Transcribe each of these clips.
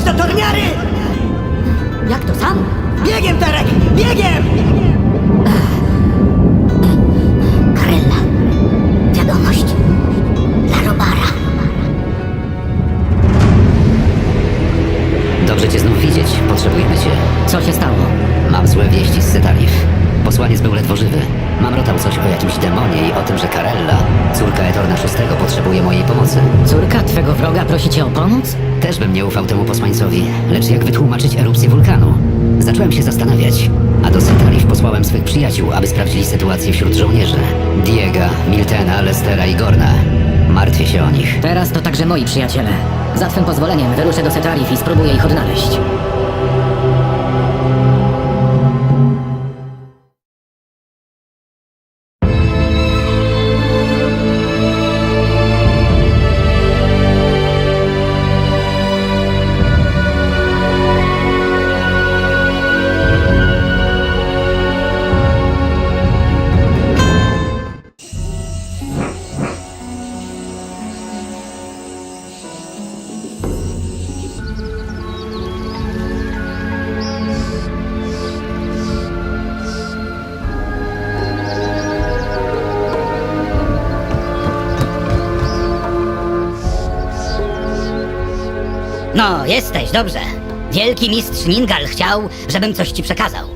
dotrzeć do torniary! Jak to sam? Biegiem, Terek! Biegiem! Karella. Też bym nie ufał temu posłańcowi, lecz jak wytłumaczyć erupcję wulkanu? Zacząłem się zastanawiać, a do Setarif posłałem swych przyjaciół, aby sprawdzili sytuację wśród żołnierzy. Diega, Miltena, Lestera i Gorna. Martwię się o nich. Teraz to także moi przyjaciele. Za twym pozwoleniem wyruszę do Setarif i spróbuję ich odnaleźć. No, jesteś, dobrze. Wielki mistrz Ningal chciał, żebym coś ci przekazał.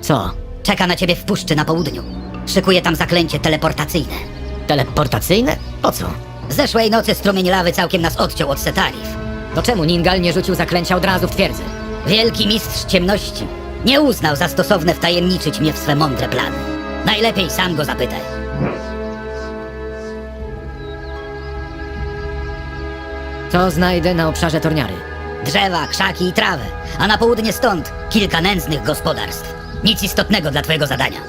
Co? Czeka na ciebie w puszczy na południu. Szykuje tam zaklęcie teleportacyjne. Teleportacyjne? Po co? Zeszłej nocy strumień lawy całkiem nas odciął od Setarif. To czemu Ningal nie rzucił zaklęcia od razu w twierdzy? Wielki mistrz ciemności nie uznał za stosowne wtajemniczyć mnie w swe mądre plany. Najlepiej sam go zapytaj. Co znajdę na obszarze torniary? Drzewa, krzaki i trawę, a na południe stąd kilka nędznych gospodarstw. Nic istotnego dla twojego zadania.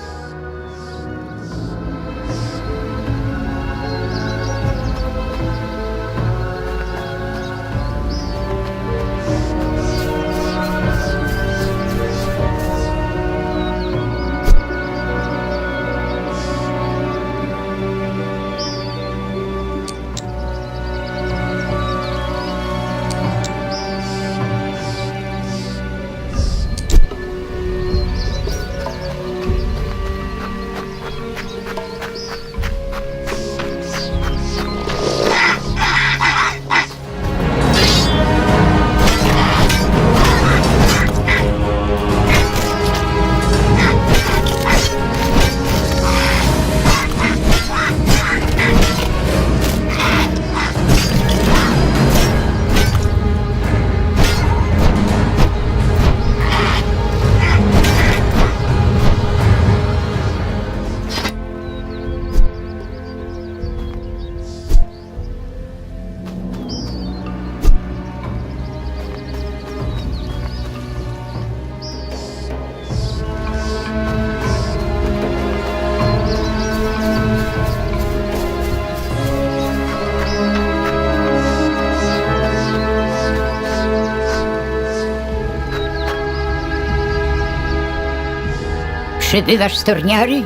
Przybywasz z Torniary?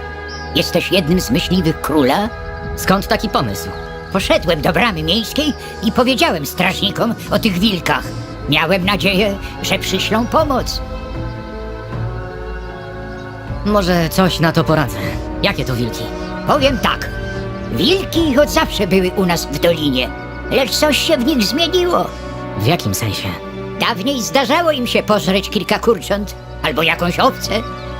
Jesteś jednym z myśliwych króla? Skąd taki pomysł? Poszedłem do bramy miejskiej i powiedziałem strażnikom o tych wilkach. Miałem nadzieję, że przyślą pomoc. Może coś na to poradzę. Jakie to wilki? Powiem tak. Wilki od zawsze były u nas w dolinie, lecz coś się w nich zmieniło. W jakim sensie? Dawniej zdarzało im się pożreć kilka kurcząt albo jakąś owcę,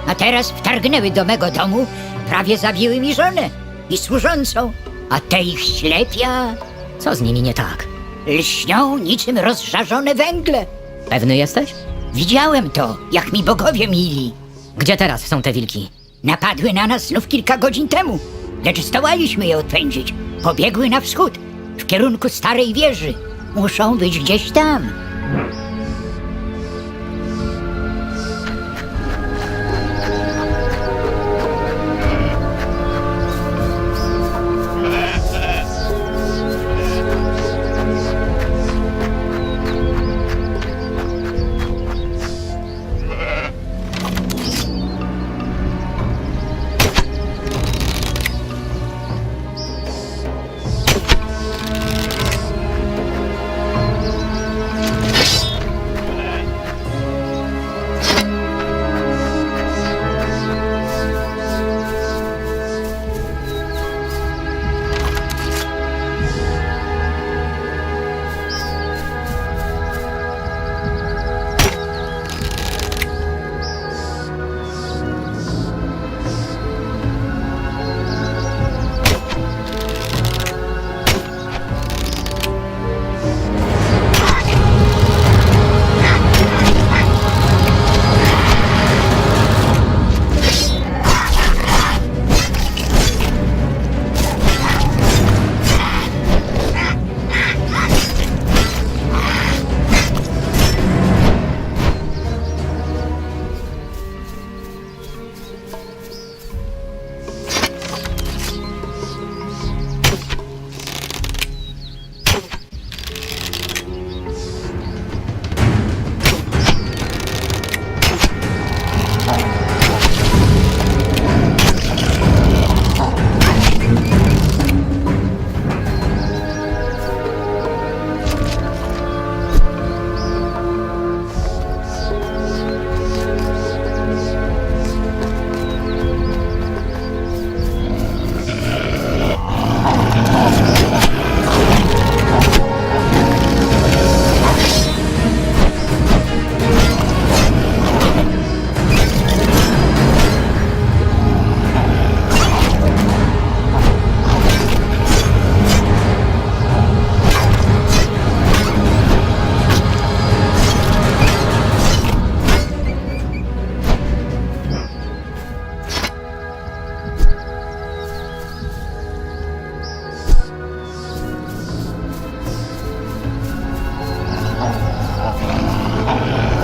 a teraz wtargnęły do mego domu, prawie zabiły mi żonę i służącą, a te ich ślepia Co z nimi nie tak? lśnią niczym rozżarzone węgle. Pewny jesteś? Widziałem to, jak mi bogowie mili. Gdzie teraz są te wilki? Napadły na nas znów kilka godzin temu, lecz zdołaliśmy je odpędzić. Pobiegły na wschód, w kierunku starej wieży. Muszą być gdzieś tam.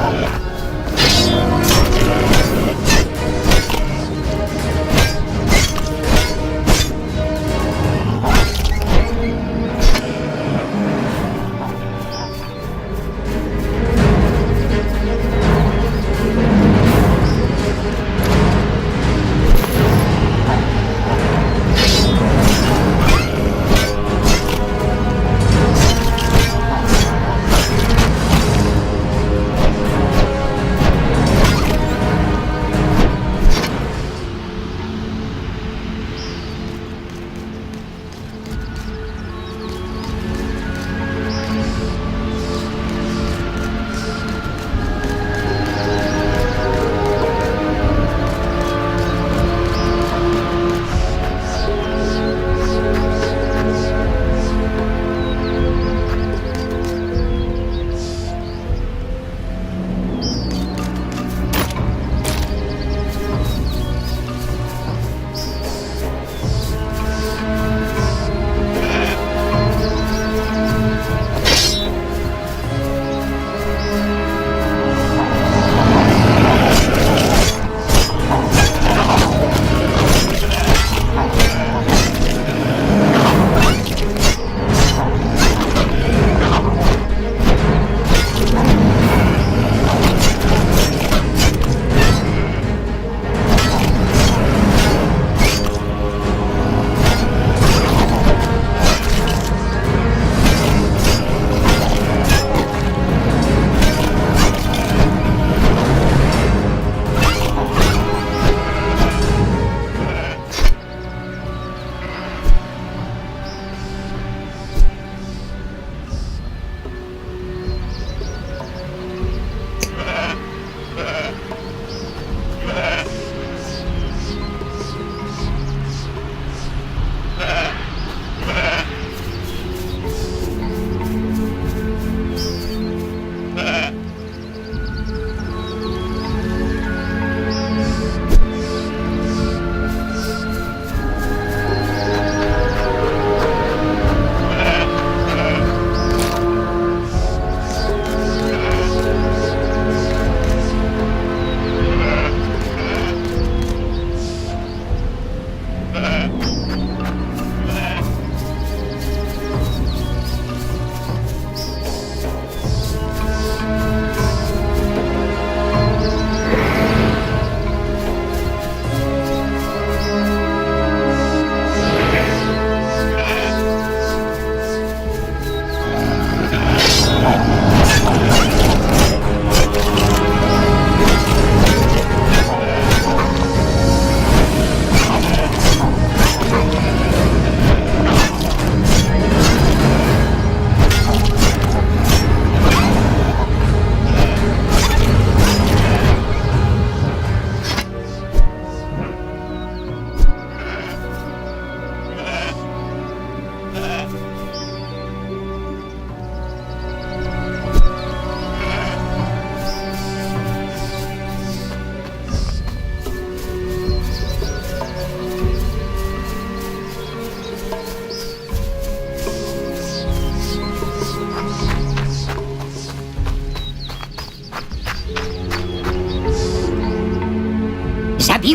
Yeah.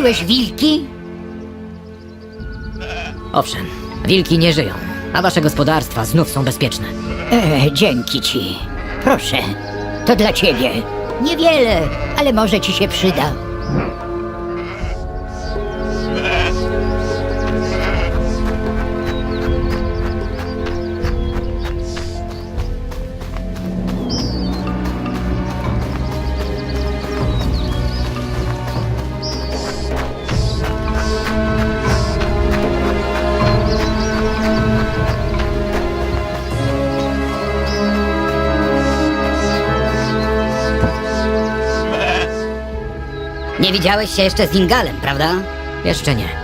Zabiłeś wilki? Owszem, wilki nie żyją, a wasze gospodarstwa znów są bezpieczne. E, dzięki ci. Proszę, to dla ciebie. Niewiele, ale może ci się przyda. Nie widziałeś się jeszcze z Ingalem, prawda? Jeszcze nie.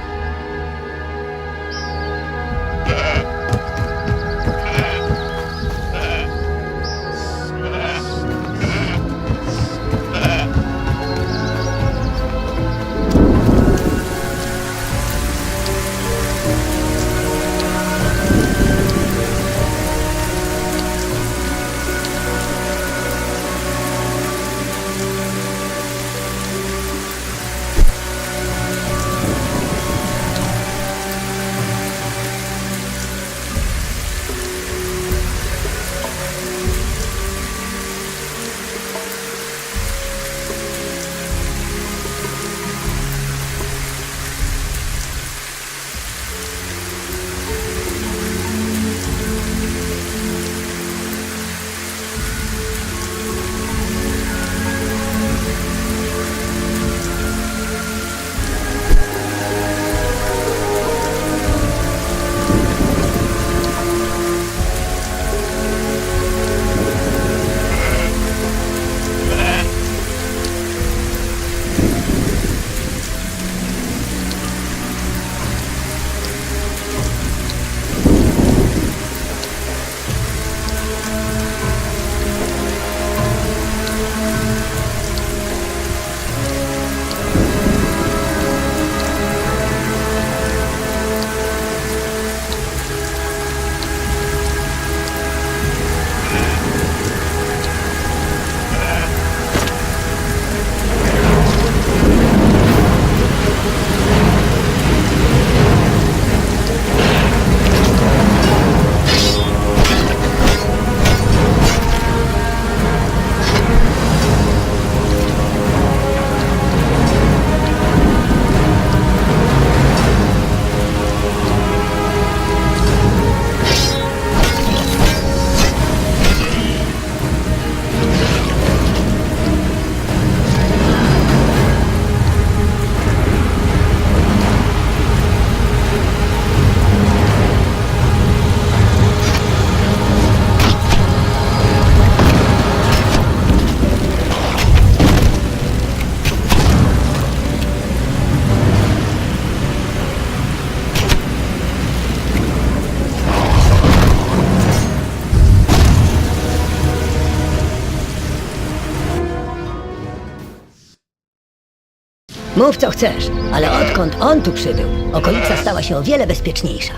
Mów co chcesz, ale odkąd on tu przybył, okolica stała się o wiele bezpieczniejsza.